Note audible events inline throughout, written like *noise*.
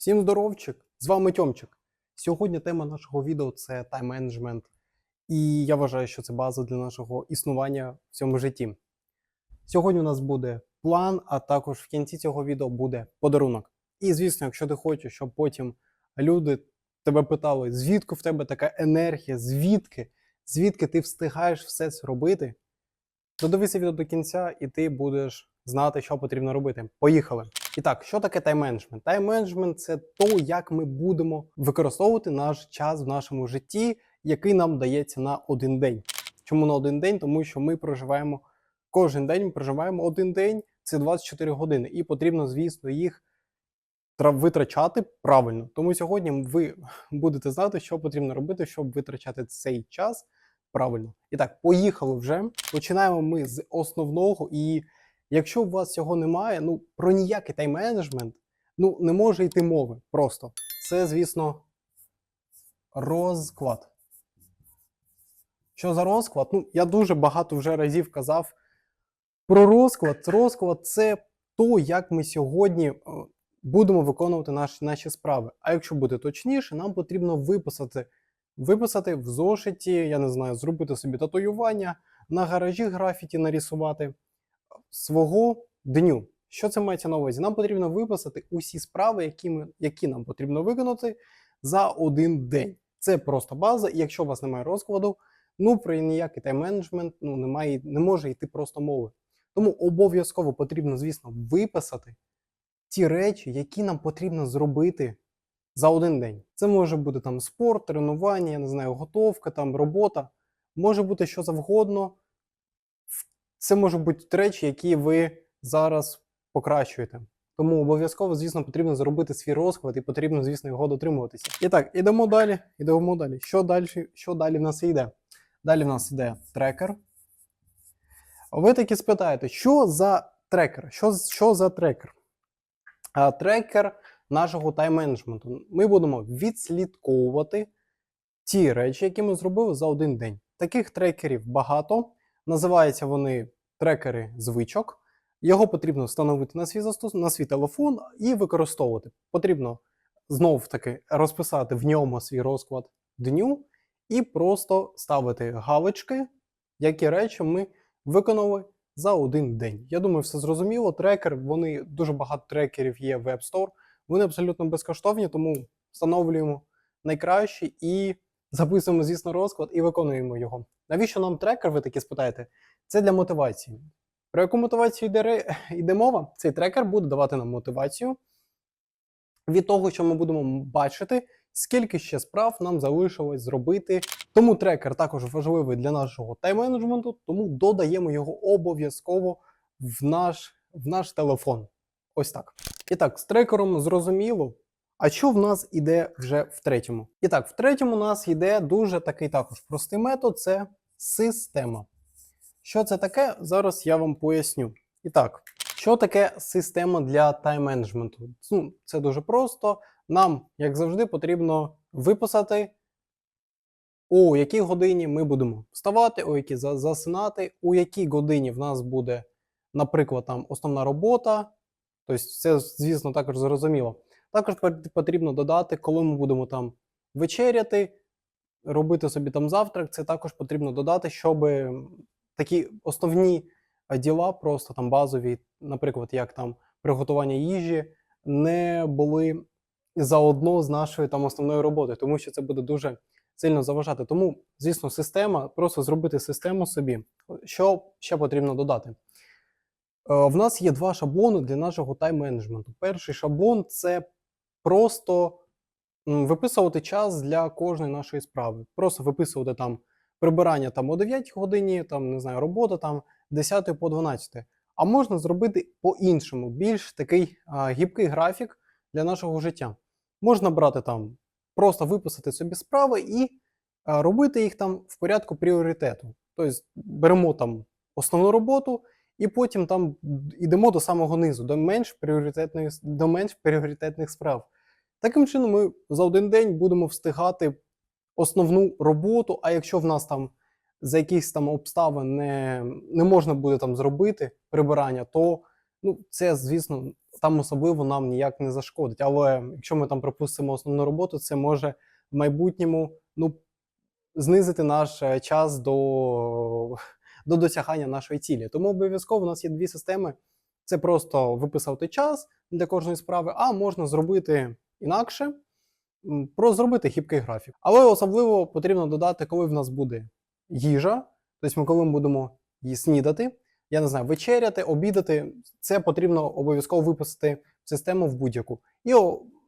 Всім здоровчик! З вами Тьомчик. Сьогодні тема нашого відео це тайм-менеджмент. І я вважаю, що це база для нашого існування в цьому житті. Сьогодні у нас буде план, а також в кінці цього відео буде подарунок. І звісно, якщо ти хочеш, щоб потім люди тебе питали, звідки в тебе така енергія, звідки, звідки ти встигаєш все це робити, додивися відео до кінця, і ти будеш знати, що потрібно робити. Поїхали! І так, що таке тайм-менеджмент? Тайм-менеджмент це то, як ми будемо використовувати наш час в нашому житті, який нам дається на один день. Чому на один день? Тому що ми проживаємо кожен день, ми проживаємо один день, це 24 години, і потрібно, звісно, їх витрачати правильно. Тому сьогодні ви будете знати, що потрібно робити, щоб витрачати цей час правильно. І так, поїхали вже. Починаємо ми з основного. І якщо у вас цього немає, ну про ніякий тайм-менеджмент ну, не може йти мови. Просто це, звісно, розклад. Що за розклад? Ну, я дуже багато вже разів казав про розклад. Розклад це то, як ми сьогодні е, будемо виконувати наші, наші справи. А якщо бути точніше, нам потрібно виписати, виписати в зошиті, я не знаю, зробити собі татуювання, на гаражі графіті нарисувати свого дню. Що це мається на увазі? Нам потрібно виписати усі справи, які, ми, які нам потрібно виконати за один день. Це просто база, і якщо у вас немає розкладу, ну про ніякий тайм-менеджмент ну, немає, не може йти просто мови. Тому обов'язково потрібно, звісно, виписати ті речі, які нам потрібно зробити за один день. Це може бути там спорт, тренування, я не знаю, готовка, там робота, може бути що завгодно. Це можуть бути речі, які ви зараз покращуєте. Тому обов'язково, звісно, потрібно зробити свій розклад і потрібно, звісно, його дотримуватися. І так, ідемо далі. Ідемо далі. Що далі, що далі в нас йде? Далі в нас йде трекер. Ви таки спитаєте, що за трекер? Що, що за трекер? А, трекер нашого тайм-менеджменту. Ми будемо відслідковувати ті речі, які ми зробили за один день. Таких трекерів багато. Називаються вони трекери звичок. Його потрібно встановити на свій застос... на свій телефон і використовувати. Потрібно знов таки розписати в ньому свій розклад дню і просто ставити галочки, які речі ми виконали за один день. Я думаю, все зрозуміло. Трекер, вони дуже багато трекерів є в App Store. Вони абсолютно безкоштовні, тому встановлюємо найкращі і записуємо, звісно, розклад і виконуємо його. Навіщо нам трекер, ви таки спитаєте? Це для мотивації. Про яку мотивацію йде, *laughs* йде мова? Цей трекер буде давати нам мотивацію від того, що ми будемо бачити, скільки ще справ нам залишилось зробити. Тому трекер також важливий для нашого тайм-менеджменту, тому додаємо його обов'язково в наш, в наш телефон. Ось так. І так, з трекером зрозуміло. А що в нас іде вже в третьому? І так, в третьому у нас йде дуже такий також простий метод це система. Що це таке? Зараз я вам поясню. І так, що таке система для тайм-менеджменту? Ну, це дуже просто. Нам, як завжди, потрібно виписати, у якій годині ми будемо вставати, у якій засинати, у якій годині в нас буде, наприклад, там основна робота. Тобто, це, звісно, також зрозуміло. Також потрібно додати, коли ми будемо там вечеряти, робити собі там завтрак. Це також потрібно додати, щоб такі основні е, діла, просто там базові, наприклад, як там приготування їжі, не були заодно з нашою там основною роботою, тому що це буде дуже сильно заважати. Тому, звісно, система, просто зробити систему собі. Що ще потрібно додати? Е, В нас є два шаблони для нашого тайм-менеджменту. Перший шаблон це просто виписувати час для кожної нашої справи. Просто виписувати там прибирання там о 9 годині, там не знаю, робота там 10 по 12. А можна зробити по-іншому, більш такий а, гібкий графік для нашого життя. Можна брати там, просто виписати собі справи і а, робити їх там в порядку пріоритету. Тобто беремо там основну роботу і потім там йдемо до самого низу, до менш пріоритетної, до менш пріоритетних справ. Таким чином, ми за один день будемо встигати основну роботу. А якщо в нас там за якихось там обставин не, не можна буде там зробити прибирання, то ну, це, звісно, там особливо нам ніяк не зашкодить. Але якщо ми там пропустимо основну роботу, це може в майбутньому ну, знизити наш е, час до, до досягання нашої цілі. Тому обов'язково у нас є дві системи. Це просто виписати час для кожної справи, а можна зробити інакше, про зробити гібкий графік. Але особливо потрібно додати, коли в нас буде їжа, тобто ми коли ми будемо її снідати, я не знаю, вечеряти, обідати, це потрібно обов'язково виписати в систему в будь-яку. І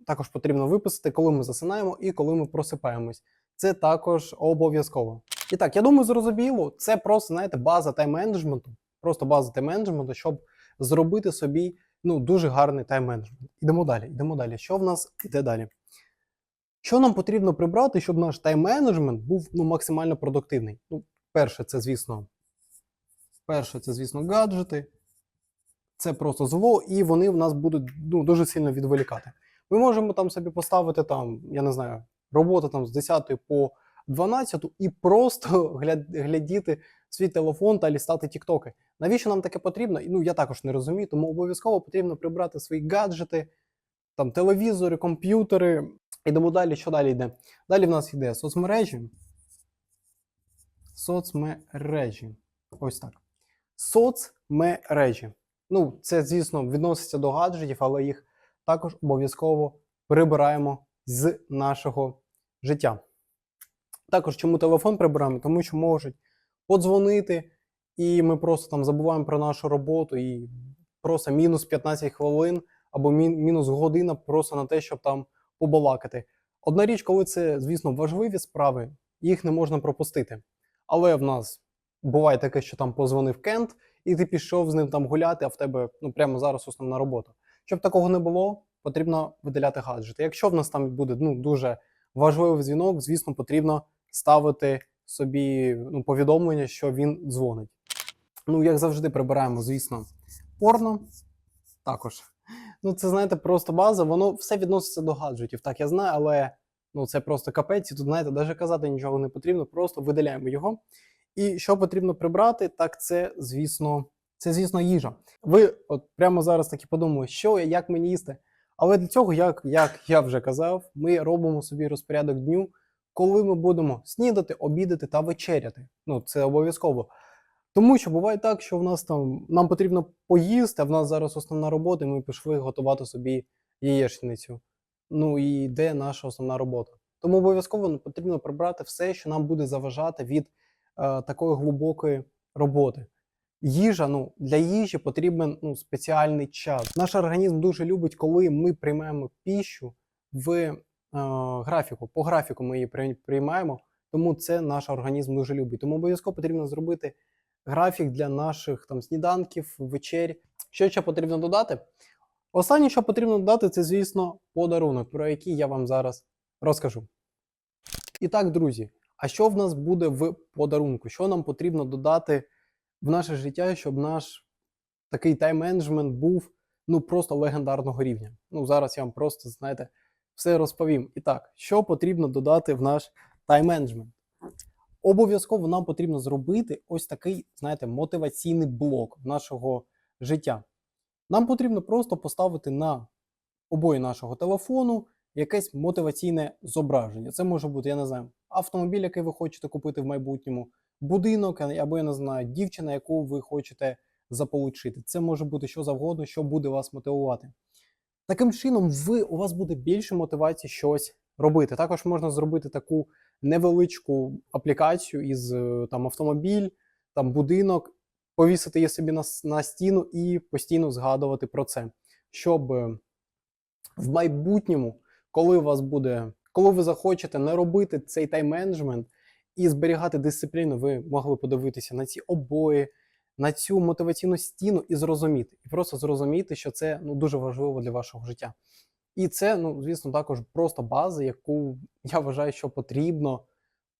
також потрібно виписати, коли ми засинаємо і коли ми просипаємось. Це також обов'язково. І так, я думаю, зрозуміло, це просто, знаєте, база тайм-менеджменту, просто база тайм-менеджменту, щоб зробити собі ну, дуже гарний тайм-менеджмент. Ідемо далі, йдемо далі. Що в нас іде далі? Що нам потрібно прибрати, щоб наш тайм-менеджмент був ну, максимально продуктивний? Ну, перше, це, звісно, перше, це, звісно, гаджети. Це просто зло, і вони в нас будуть ну, дуже сильно відволікати. Ми можемо там собі поставити там, я не знаю, роботу там з 10 по 12 і просто *laughs* глядіти свій телефон та лістати тіктоки. Навіщо нам таке потрібно? Ну я також не розумію, тому обов'язково потрібно прибрати свої гаджети, там телевізори, комп'ютери. Ідемо далі. Що далі йде? Далі в нас йде соцмережі. Соцмережі. Ось так. Соцмережі. Ну, це, звісно, відноситься до гаджетів, але їх також обов'язково прибираємо з нашого життя. Також чому телефон прибираємо? Тому що можуть подзвонити, і ми просто там забуваємо про нашу роботу, і просто мінус 15 хвилин або мінус година просто на те, щоб там побалакати. Одна річ, коли це, звісно, важливі справи, їх не можна пропустити. Але в нас буває таке, що там позвонив Кент, і ти пішов з ним там гуляти, а в тебе ну прямо зараз основна робота. Щоб такого не було, потрібно видаляти гаджети. Якщо в нас там буде ну, дуже важливий дзвінок, звісно, потрібно ставити собі ну, повідомлення, що він дзвонить. Ну, як завжди, прибираємо, звісно, порно. Також. Ну, це, знаєте, просто база, воно все відноситься до гаджетів. Так, я знаю, але ну, це просто капець, і тут, знаєте, навіть казати нічого не потрібно, просто видаляємо його. І що потрібно прибрати, так це, звісно, це, звісно, їжа. Ви от прямо зараз таки подумали, що я, як мені їсти. Але для цього, як, як я вже казав, ми робимо собі розпорядок дню, коли ми будемо снідати, обідати та вечеряти. Ну, це обов'язково. Тому що буває так, що в нас там нам потрібно поїсти, а в нас зараз основна робота, і ми пішли готувати собі яєчницю. Ну і де наша основна робота. Тому обов'язково потрібно прибрати все, що нам буде заважати від е, такої глибокої роботи. Їжа, ну для їжі потрібен ну, спеціальний час. Наш організм дуже любить, коли ми приймаємо піщу в графіку. По графіку ми її приймаємо, тому це наш організм дуже любить. Тому обов'язково потрібно зробити графік для наших там сніданків, вечер. Що ще потрібно додати? Останнє, що потрібно додати, це, звісно, подарунок, про який я вам зараз розкажу. І так, друзі, а що в нас буде в подарунку? Що нам потрібно додати в наше життя, щоб наш такий тайм-менеджмент був ну просто легендарного рівня? Ну, зараз я вам просто, знаєте, все розповім. І так, що потрібно додати в наш тайм-менеджмент? Обов'язково нам потрібно зробити ось такий, знаєте, мотиваційний блок нашого життя. Нам потрібно просто поставити на обої нашого телефону якесь мотиваційне зображення. Це може бути, я не знаю, автомобіль, який ви хочете купити в майбутньому, будинок, або я не знаю, дівчина, яку ви хочете заполучити. Це може бути що завгодно, що буде вас мотивувати. Таким чином, ви, у вас буде більше мотивації щось робити. Також можна зробити таку невеличку аплікацію із е, там автомобіль, там будинок, повісити її собі на, на стіну і постійно згадувати про це, щоб е, в майбутньому, коли у вас буде, коли ви захочете не робити цей тайм-менеджмент і зберігати дисципліну, ви могли подивитися на ці обої, на цю мотиваційну стіну і зрозуміти. І просто зрозуміти, що це ну, дуже важливо для вашого життя. І це, ну, звісно, також просто база, яку я вважаю, що потрібно,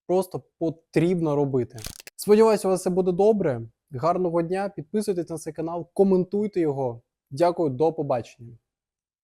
просто потрібно робити. Сподіваюся, у вас все буде добре. Гарного дня, підписуйтесь на цей канал, коментуйте його. Дякую, до побачення.